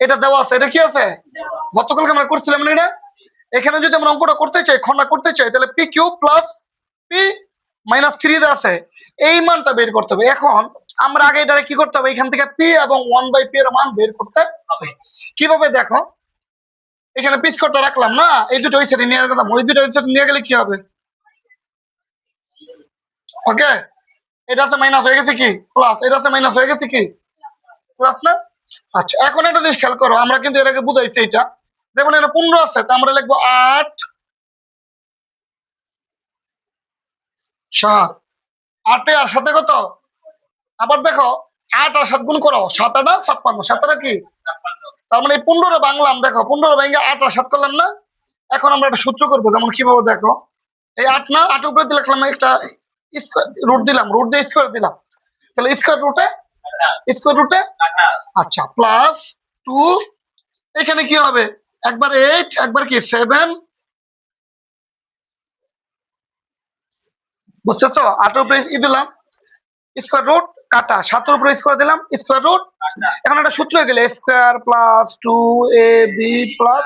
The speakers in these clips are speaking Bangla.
এটা দেওয়া আছে, এটা কি আছে? গতকালকে আমরা করছিলাম না এটা? এখানে যদি আমরা অঙ্কটা করতে চাই, খন্ডা করতে চাই, তাহলে P Q plus P minus three আছে। এই মানটা বের করতে হবে। এখন আমরা আগে এটা কি করতে হবে? এখান থেকে পি এবং ওয়ান বাই পি এর মান বের করতে হবে। কীভাবে দেখো? এখানে পিস করতে রাখলাম না? এই দুটো ওই সাইডে নিয়ে গেলাম। ওই দুটো ওই সাইডে নিয়ে গেলে কি হবে? ওকে এটা আছে মাইনাস হয়ে গেছে কি? প্লাস এটা আছে মাইনাস হয়ে গেছে কি? না আচ্ছা এখন একটা জিনিস খেয়াল করো, আমরা কিন্তু এটাকে বুঝাইছি এটা। দেখুন এটা পনেরো আছে, তা আমরা লিখব আট, সাত। আটে আর সাথে কত? আবার দেখো, আট আর সাত গুণ করো, সাত আটা ছাপ্পান্ন। সাত আটা কি? তার মানে পনেরো বাংলাম দেখো পনেরো ভেঙে আট আর সাত করলাম না? এখন আমরা একটা সূত্র করব, যেমন কীভাবে দেখো, এই আট না আট উপরে লিখলাম একটা রুট দিলাম, রুট দিয়ে স্কোয়ার দিলাম। তাহলে স্কোয়ার রুটে স্কোয়ার রুটে আচ্ছা প্লাস টু এখানে কি হবে? একবার এইট একবার কি? সেভেন বুঝতেছো? আটের উপরে ই দিলাম স্কোয়ার রুট কাটা। সাতের উপরে স্কোয়ার দিলাম স্কোয়ার রুট এখন একটা সূত্র হয়ে গেলে square plus two A B plus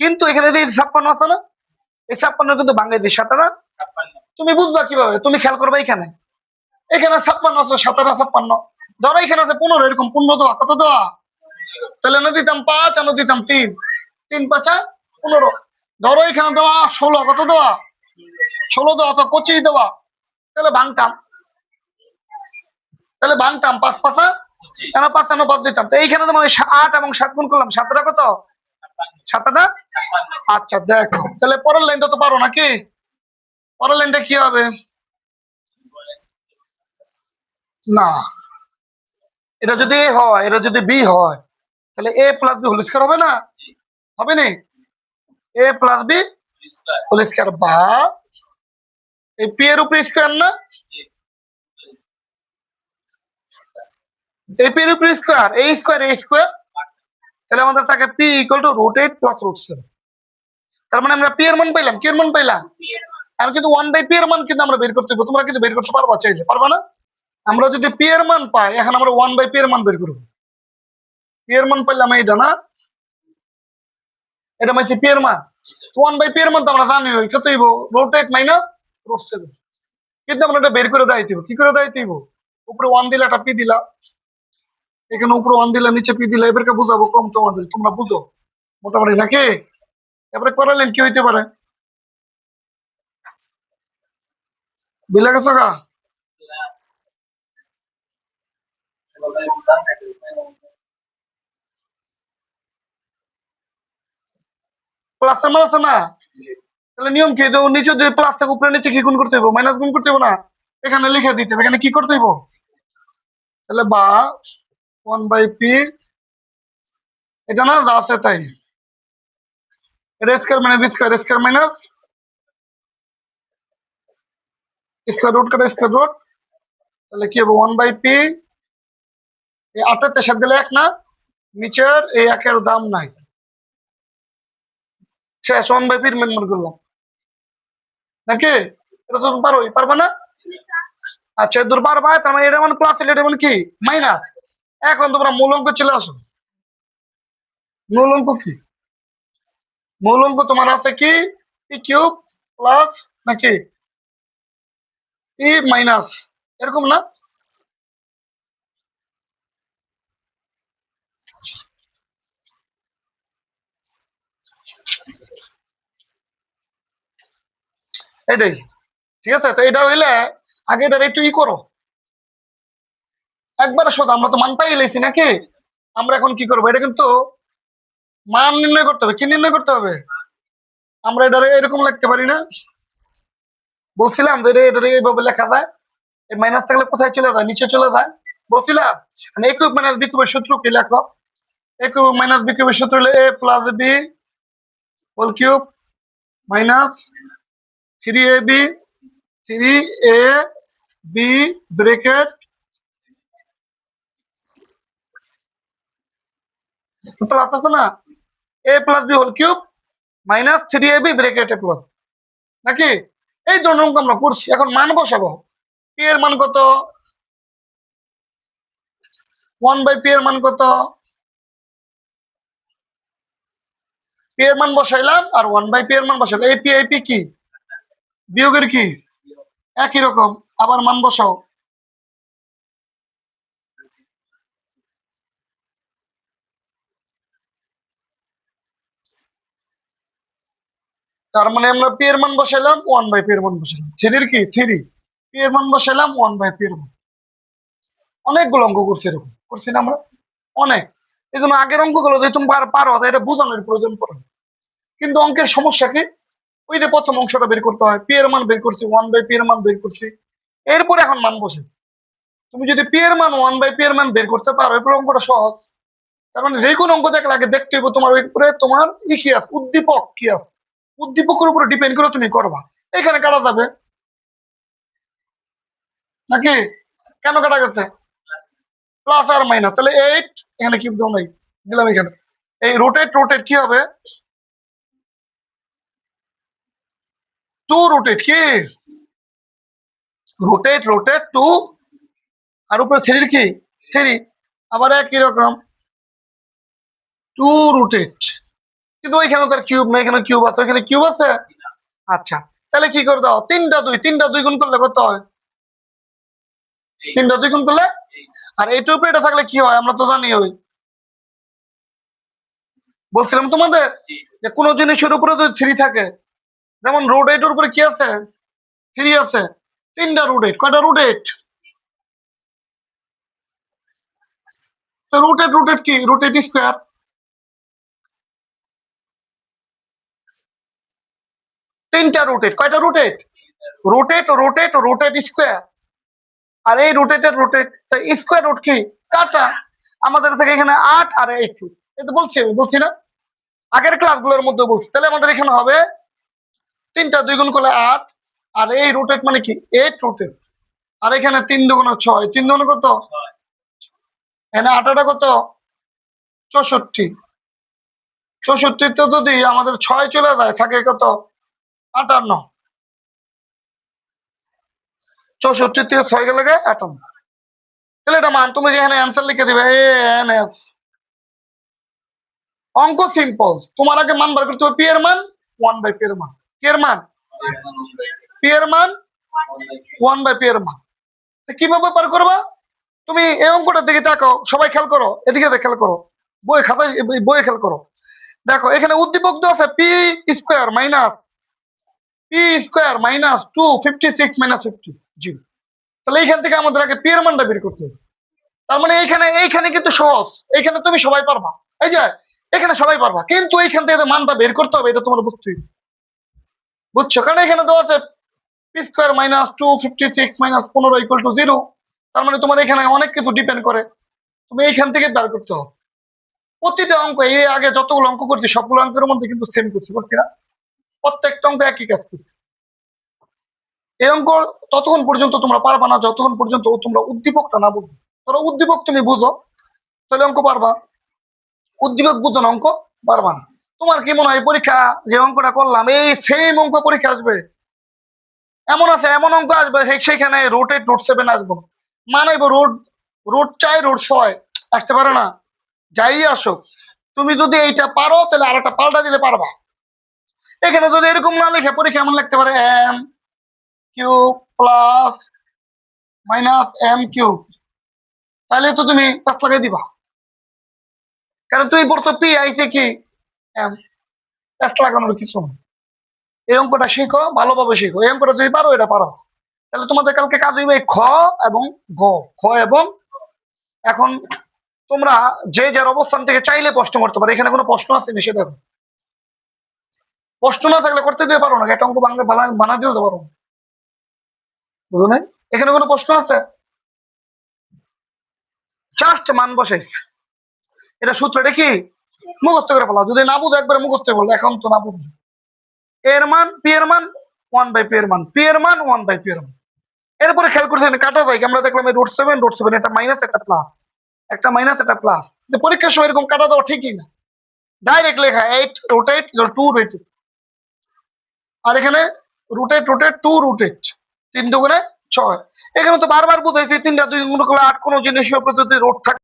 কিন্তু এখানে যে ছাপ্পান্ন আছে না এই ছাপ্পান্ন কিন্তু বাংলাদেশ সাতারা। তুমি বুঝবা কীভাবে? তুমি খেয়াল করবে এখানে। এখানে ছাপ্পান্ন আছে সাতারা ছাপ্পান্ন। ধরো এখানে আছে পনেরো এরকম পনেরো দেওয়া কত দেওয়া? তাহলে না দিতাম পাঁচ আমরা দিতাম তিন। তিন পাঁচা পনেরো। ধরো এখানে দেওয়া ষোলো কত দেওয়া? ষোলো দেওয়া অথবা পঁচিশ দেওয়া। তাহলে ভাঙতাম। তাহলে ভাঙতাম পাঁচ পাঁচা কেন পাঁচ কেন পাঁচ দিতাম। তো এইখানে তো মানে আট এবং সাত গুণ করলাম। সাতটা কত? সাতটা আচ্ছা দেখো। তাহলে পরের লাইনটা তো পারো নাকি? পরের লাইনটা কি হবে? না। এটা যদি এ হয়, এটা যদি বি হয়, তাহলে এ প্লাস বি হোল হবে না? হবে নি? এ প্লাস বি হোল বা এই পি এর উপরে স্কয়ার না? এই পি এর উপরে স্কয়ার এই স্কয়ার এই স্কয়ার তাহলে আমাদের থাকে P equal to root eight plus root seven তার মানে আমরা পি এর মান পাইলাম কি এর মান পাইলাম। আর কিন্তু ওয়ান বাই পি এর মান কিন্তু আমরা বের করতে, তোমরা কিন্তু বের করতে পারবা, চাইলে। পারবা না? আমরা যদি পি এর মান পাই, এখন আমরা ওয়ান বাই পি এর মান বের করব। পি এর মান পাইলাম এইটা না, এটা মাইছি পি এর মান। ওয়ান বাই পি এর মান তো আমরা জানি কত হইব? Root eight minus root seven কিন্তু আমরা এটা বের করে দেয় দিব কি করে দেয় দিব উপরে ওয়ান দিলা একটা পি দিলা। এখানে উপরে ওয়ান দিলা নিচে পি দিলা। এবারকে বুঝাবো কম তোমাদের, তোমরা বুঝো। মোটামুটি নাকি? এবারে করালেন কি হইতে পারে? বিলা গেছো প্লাসের মান আছে না? তাহলে নিয়ম কি? যে নিচে যদি প্লাস থাকে উপরে নিচে কি গুণ করতে হইব? মাইনাস গুণ করতে হইব না? এখানে লিখে দিতে হবে। এখানে কি করতে হইব? তাহলে বা ওয়ান বাই পি এটা না যা আছে তাই। এটা স্কয়ার মানে B square square minus square root কাটা স্কয়ার রুট তাহলে কি হবে ওয়ান বাই পি এই আটের সাথে দিলে এক না, নিচের এই একের দাম নাই। শেষ ওয়ান বাই পির মেনমেন্ট করলাম নাকি? এটা তো পারোই পারবে না? আচ্ছা দূর পারবা তার মানে এটা মানে প্লাস এটা মানে কি? মাইনাস এখন তোমরা মূল অঙ্ক চলে আসো। মূল অঙ্ক কি? মূল অঙ্ক তোমার আছে কি? ই কিউব প্লাস নাকি? ই মাইনাস এরকম না? এটাই। ঠিক আছে? তো এটা হইলে আগে এটা একটু ই করো। একবারে শোধ, আমরা তো মান পাই লেছি নাকি? আমরা এখন কি করব? এটা কিন্তু মান নির্ণয় করতে হবে। কি নির্ণয় করতে হবে? আমরা এটা এরকম লিখতে পারি না। বলছিলাম যে এটা এইভাবে লেখা যায়। এই মাইনাস থাকলে কোথায় চলে যায়? নিচে চলে যায়। বলছিলাম মানে এ মাইনাস বি কিউবের সূত্র কি লেখো? এ মাইনাস বি কিউবের সূত্র হলো A plus B whole cube minus three A B, three A B bracket plus আছে না? A plus B whole cube minus three A B bracket A plus. নাকি? এই জন্য অঙ্ক আমরা করছি। এখন মান বসাবো। পি এর মান কত? ওয়ান বাই পি এর মান কত? পি এর মান বসাইলাম আর ওয়ান বাই পি এর মান বসাইলাম। এই পি এই পি কি? বিয়োগের কি? একই রকম। আবার মান বসাও। তার মানে আমরা পি এর মান বসাইলাম ওয়ান বাই পি এর মান বসাইলাম। থ্রির কি? থ্রি পি এর মান বসাইলাম ওয়ান বাই পি এর মান। অনেকগুলো অঙ্ক করছি এরকম। করছি না আমরা? অনেক। এই জন্য আগের অঙ্কগুলো যদি তুমি পার- এটা বোঝানোর প্রয়োজন পড়ে কিন্তু অঙ্কের সমস্যা কি? ওই যে প্রথম অংশটা বের করতে হয় পি এর মান বের করছি ওয়ান বাই পি এর মান বের করছি। এরপরে এখন মান বসে। তুমি যদি পি এর মান ওয়ান বাই পি এর মান বের করতে পারো, এরপর অঙ্কটা সহজ। তার মানে যে কোনো অঙ্ক দেখলে আগে দেখতে হইব তোমার উপরে তোমার ই কি আছে? উদ্দীপক কি আছে? উদ্দীপকের উপরে ডিপেন্ড করে তুমি করবা। এখানে কাটা যাবে। নাকি? কেন কাটা গেছে? প্লাস আর মাইনাস তাহলে এইট এখানে কি দাও নাই। দিলাম এখানে। এই রোটেট রোটেট কি হবে? টু রোটেট কি root eight root eight two আর উপরে থ্রির কি? থ্রি আবার একই রকম। টু রোটেট কিন্তু ওইখানে তার কিউব নেই, এখানে কিউব আছে, ওইখানে কিউব আছে? আচ্ছা তাহলে কি করে দাও? তিনটা দুই তিনটা দুই গুণ করলে কত হয়? তিনটা দুই গুণ করলে? আর এইটা উপরে এটা থাকলে কি হয়? আমরা তো জানি ওই। বলছিলাম তোমাদের যে কোনো জিনিসের উপরে যদি থ্রি থাকে যেমন রোড এইটের উপরে কি আছে? থ্রি আছে। তিনটা রুট এইট কয়টা root eight root eight root eight কি? রুট এইট স্কোয়ার তিনটা রুট এইট কয়টা root eight root eight root eight root eight square আর এই রুট এইট এর রোটেটের রোটেট স্কোয়ার রুট কি? কাটা। আমাদের থেকে এখানে আট আর এইট এই তো বলছি বলছি না? আগের ক্লাসগুলোর মধ্যে বলছি। তাহলে আমাদের এখানে হবে তিনটা, দুই গুণ করলে আট। আর এই রোটেট মানে কি? এইট রোটেট আর এখানে তিন দুগুণ ছয়। তিন দুগুণ কত? এখানে আটাটা কত? চৌষট্টি। চৌষট্টিতে যদি আমাদের ছয় চলে যায়, থাকে কত? আটান্ন। চৌষট্টি থেকে ছয় গেলে আটান্ন। তাহলে এটা মান তুমি যেখানে অ্যান্সার লিখে দিবে এ এন এস অঙ্ক সিম্পল তোমার আগে মান বার করতে হবে পি এর মান ওয়ান বাই পি এর মান। এর মান ওয়ান বাই কীভাবে বার করবা? তুমি এই অঙ্কটার দিকে তাকাও, সবাই খেয়াল করো, এদিকে খেয়াল করো। বই বইয়ে খেয়াল করো। দেখো, এখানে উদ্দীপক আছে P square minus P square minus two fifty six minus fifty তাহলে এইখান থেকে আমাদের আগে পি বের করতে হবে। তার মানে এইখানে এইখানে কিন্তু সহজ। এইখানে তুমি সবাই পারবা। এই যে, এখানে সবাই পারবা। কিন্তু এইখান থেকে মানটা বের করতে হবে, এটা তোমার বুঝতে হবে। বুঝছ? কারণ এখানে দেওয়া আছে P square minus two fifty six minus পনেরো ইকুয়াল টু জিরো তার মানে তোমার এখানে অনেক কিছু ডিপেন্ড করে। তুমি এইখান থেকে বের করতে হবে। প্রতিটা অঙ্ক এই আগে যতগুলো অঙ্ক করছি, সবগুলো অঙ্কের মধ্যে কিন্তু সেম করছি, বুঝছি না? প্রত্যেকটা অঙ্ক একই কাজ করছি। এই অঙ্ক ততক্ষণ পর্যন্ত তোমরা পারবা না, যতক্ষণ পর্যন্ত তোমরা উদ্দীপকটা না বুঝো। ধরো উদ্দীপক তুমি বুঝো, তাহলে অঙ্ক পারবা। উদ্দীপক বুঝো না, অঙ্ক পারবা না। তোমার কি মনে হয় পরীক্ষা যে অঙ্কটা করলাম, এই সেম অঙ্ক পরীক্ষা আসবে? এমন আছে, এমন অঙ্ক আসবে সেখানে রোটেট রোড সেভেন আসব। মানে রোড রোড চাই রোড ছয়, আসতে পারে না। যাই আসো তুমি যদি এইটা পারো, তাহলে আর একটা পাল্টা দিলে পারবা। এখানে যদি এরকম না লিখে পরীক্ষা এমন লিখতে পারে M Q plus minus M Q তাহলে তো তুমি পাঁচ লাগাই দিবা। কারণ তুমি পড়তো পি আইছে কি? এম পাঁচ লাগানোর কিছু না এই অঙ্কটা শিখো, ভালোভাবে শিখো। এই অঙ্কটা যদি পারো, এটা পারো। তাহলে তোমাদের কালকে কাজ হইবে খ এবং গ। খ এবং এখন তোমরা যে যার অবস্থান থেকে চাইলে প্রশ্ন করতে পারো। এখানে কোনো প্রশ্ন আছে নিষেধ দেখো। প্রশ্ন না থাকলে করতে দিতে পারো না, একটা অঙ্ক বাংলা বানা দিতে পারো। বুঝো নাই? এখানে কোনো প্রশ্ন আছে? জাস্ট মান বসাইছে। এটা সূত্রটা কি? মুখস্থ করে ফেলা যদি না বুঝো, একবারে মুখস্থ বলল এখন তো না বুঝো। এর মান পি এর মান ওয়ান বাই পি এর মান। পি এর মান ওয়ান বাই পি এর মান। এরপরে খেয়াল করছেন, কাটা যায়? আমরা দেখলাম এই রুট সেভেন রুট সেভেন একটা মাইনাস একটা প্লাস একটা মাইনাস একটা প্লাস পরীক্ষার সময় এরকম কাটা দেওয়া ঠিকই না। ডাইরেক্ট লেখা eight root eight two root eight আর এখানে রুটেট রুটেট টু রুটেট তিন দুগুণে ছয়। এখানে তো বারবার বুঝাইছি, তিনটা দুই গুণ করলে আট কোনো জিনিসের উপরে যদি রোড থাকে